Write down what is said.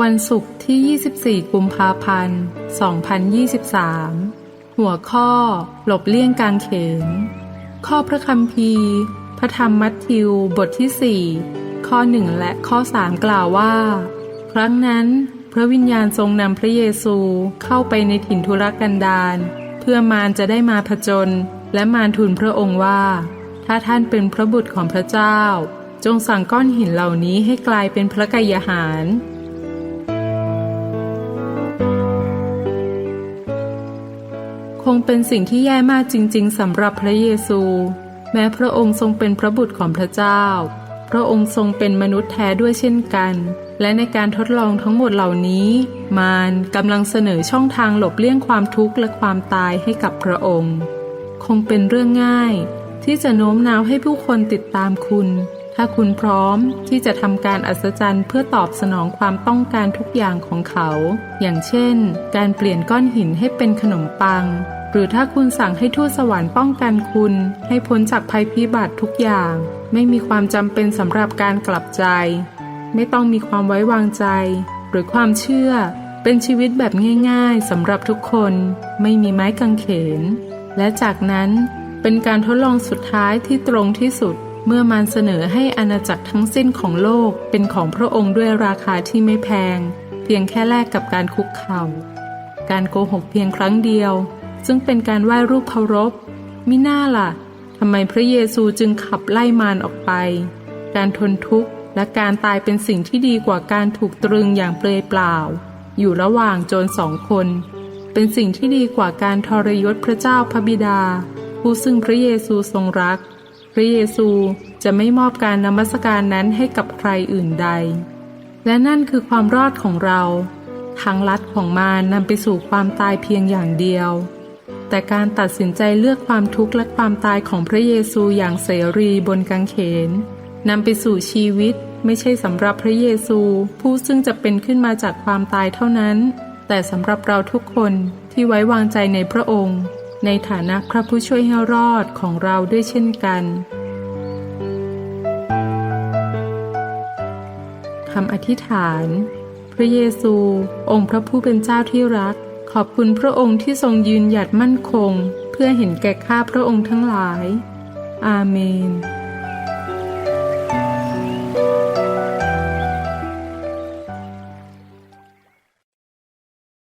วันศุกร์ที่ 24 กุมภาพันธ์ 2023 หัวข้อ หลบเลี่ยงกางเขน ข้อพระคัมภีร์ พระธรรมมัทธิว บทที่ 4 ข้อ 1 และข้อ 3 กล่าวว่า ครั้งนั้นพระวิญญาณทรงนำพระเยซูเข้าไปในถิ่นทุรกันดารเพื่อมารจะได้มาผจญและมารทูลพระองค์ว่า ถ้าท่านเป็นพระบุตรของพระเจ้า จงสั่งก้อนหินเหล่านี้ให้กลายเป็นพระกายหาร คงเป็นสิ่งที่แย่มากจริง ๆสำหรับพระเยซู แม้พระองค์ทรงเป็นพระบุตรของพระเจ้า พระองค์ทรงเป็นมนุษย์แท้ด้วยเช่นกัน และในการทดลองทั้งหมดเหล่านี้ มารกำลังเสนอช่องทางหลบเลี่ยงความทุกข์และความตายให้กับพระองค์ คงเป็นเรื่องง่าย ที่จะโน้มน้าวให้ผู้คนติดตามคุณ ถ้าคุณพร้อมที่จะทำการอัศจรรย์เพื่อตอบสนองความต้องการทุกอย่างของเขา อย่างเช่น การเปลี่ยนก้อนหินให้เป็นขนมปัง หรือถ้าคุณสั่งให้ทูตสวรรค์ป้องกันคุณ ให้พ้นจากภัยพิบัติทุกอย่าง ไม่มีความจำเป็นสำหรับการกลับใจ ไม่ต้องมีความไว้วางใจ หรือความเชื่อ เป็นชีวิตแบบง่าย ๆสำหรับทุกคน ไม่มีไม้กางเขน และจากนั้น เป็นการทดลองสุดท้ายที่ตรงที่สุด เมื่อมารเสนอให้อาณาจักรทั้งสิ้นของโลกเป็นของพระองค์ด้วยราคาที่ไม่แพง เพียงแค่แลกกับการคุกเข่า การโกหกเพียงครั้งเดียว ซึ่งเป็นการไหว้รูปเคารพมิน่าล่ะทำไมพระเยซูจึงขับไล่มารออกไป การทนทุกข์และการตายเป็นสิ่งที่ดีกว่าการถูกตรึงอย่างเปลยเปล่า อยู่ระหว่างโจรสองคน เป็นสิ่งที่ดีกว่าการทรยศพระเจ้าพระบิดา ผู้ซึ่งพระเยซูทรงรัก พระเยซูจะไม่มอบการนมัสการนั้นให้กับใครอื่นใด และนั่นคือความรอดของเรา ทางลัดของมารนำไปสู่ความตายเพียงอย่างเดียว แต่การตัดสินใจเลือกความทุกข์และความตายของพระเยซูอย่างเสรีบนกางเขนนำไปสู่ชีวิตไม่ใช่สำหรับพระเยซูผู้ซึ่งจะเป็นขึ้นมาจากความตายเท่านั้น แต่สำหรับเราทุกคนที่ไว้วางใจในพระองค์ ในฐานะพระผู้ช่วยให้รอดของเราด้วยเช่นกันคำอธิษฐาน พระเยซู องค์พระผู้เป็นเจ้าที่รัก ขอบคุณพระองค์ที่ทรงยืนหยัดมั่นคง เพื่อเห็นแก่ข้าพระองค์ทั้งหลาย อาเมน